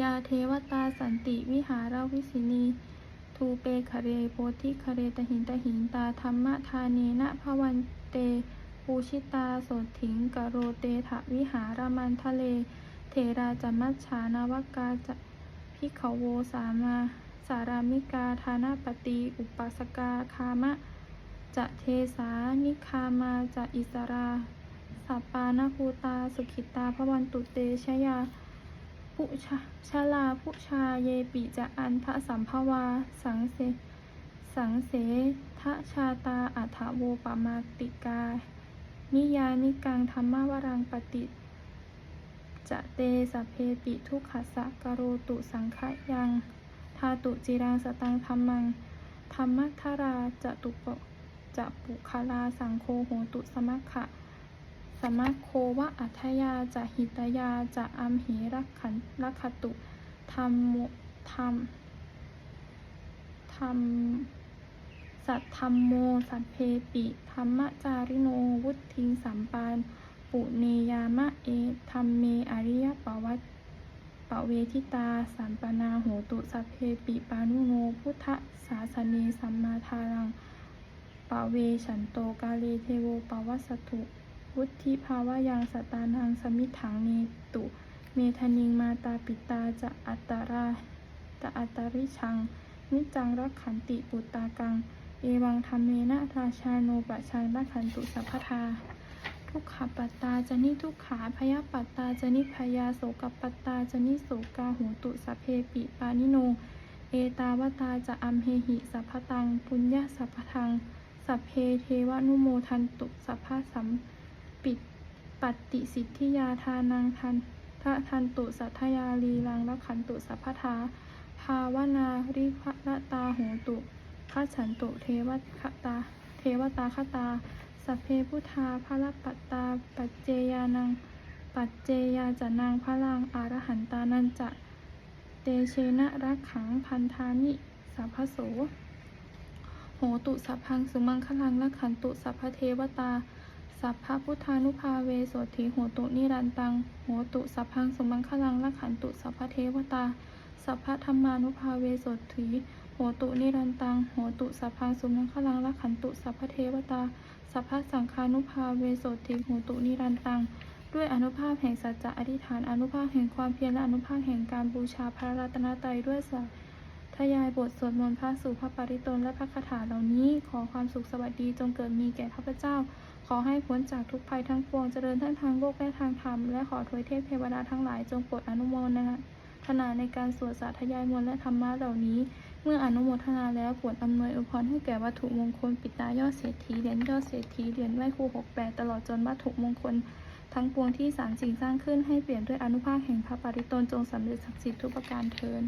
ยาเทวตาสันติวิหารวิสินี ทูเปคเรโพธิคเรตหินตหินตาธรรมทาเนนะภวันเตปูชิตาโสถิงกโรเตถวิหารมันทะเล เทราจมัชานวกาจะพิขโวสามา สารามิกาธานาปตีอุปัสกาคามะ จะเทสานิคามาจะอิสราสัปปานาภูตาสุขิตาพระวันตุเตชยา ผู้ชาชาลาผู้ชาเยปิจะอันทะสัมภวา สังเส สังเสทะชาตาอัฏฐโวปมาติกา นิยานิกังธรรมวรังปฏิจะเตสพเพปิทุกขสะกโรตุสังขยังทาตุจิรังสตังธรรมังธรรมัทาราจะตุปจะปุคลาสังโฆโหตุสมัคคะ สมัคโควะอัทยาจะหิตยาจะอัมเหรักขันรักขตุธรรมโมธรรมธรรมสัทธรรมโม สัพเพปิธรรมจาริโนวุทิงสัมปานปุเนยามะเอธรรมเมอริยปวัตปเวทิตา สัมปนาโหตุสัพเพปิปานุโนพุทธสาสเนสัมมาทารังปเวฉันโตกาเลเทโวปวัสสตุ วุฒิภาวะยังสตานังสมิถังเนตุ เมธนิงมาตาปิตาจะอัตตาราจะอัตตาริชัง นิจังรักขันติปุตตากัง เอวังธรรมเมนะราชาโนปะชังรักขันตุสัพพทาทุกขปัตตาจะนิทุกขาพยาปัตตาจะนิพยาโสกปัตตาจะนิโสกาหูตุสัพเพปิปานิโน เอตาวตาจะอัมเหหิสัพพตัง ปุญญาสัพพทัง สัพเพเทวนุโมทันตุสัพพสัม ปิดปัตติสิทธิยาทานังทันทะทันตุสัทธยาลีลังละขันตุสัพพทา ภาวนาริภะตาโหตุขัฉันตุเทวคตา เทวตาคตา สัพเพพุทธาภรปัตตา ปัจเจยานัง ปัจเจยาจะนางพระลังอารหันตานันจะ เตเชนะรักขังพันธานิสัพพโสโหตุสัพพังสุมังคลังละขันตุสัพพเทวตา สัพพะพุทธานุภาเวโสถิโหตุนิรันตัง โหตุสัพพังสมังคลังละขันตุสัพพเทวตา สัพพะธรรมานุภาเวโสถิโหตุนิรันตัง โหตุสัพพังสมังคลังละขันตุสัพพเทวตา สัพพะสังฆานุภาเวโสถิโหตุนิรันตัง ด้วยอนุภาพแห่งสัจจะอธิษฐานอนุภาพแห่งความเพียรและอนุภาพแห่งการบูชาพระรัตนตรัยด้วยสั ทยายบทสวดมนต์พระสู่พระปริตนและพระคาถาเหล่านี้ ขอความสุขสวัสดีจงเกิดมีแก่ข้าพเจ้า ขอให้พ้นจากทุกภัยทั้งปวงเจริญทั้งทางโลกและทางธรรม และขอทวยเทพเทวดาทั้งหลายจงโปรดอนุโมทนาในการสวดสาธยายมนต์และธรรมะเหล่านี้ เมื่ออนุโมทนาแล้วปรดอำนวยอวยพรให้แก่วัตถุมงคลปิตายอดเศรษฐีเหรียญยอดเศรษฐีเหรียญไหว้ครูหกแปดตลอดจนวัตถุมงคลทั้งปวงที่สารสิ่งสร้างขึ้นให้เปลี่ยนด้วยอนุภาคแห่งพระปริตนจงสำเร็จศักดิ์สิทธิ์ทุกประการเทิน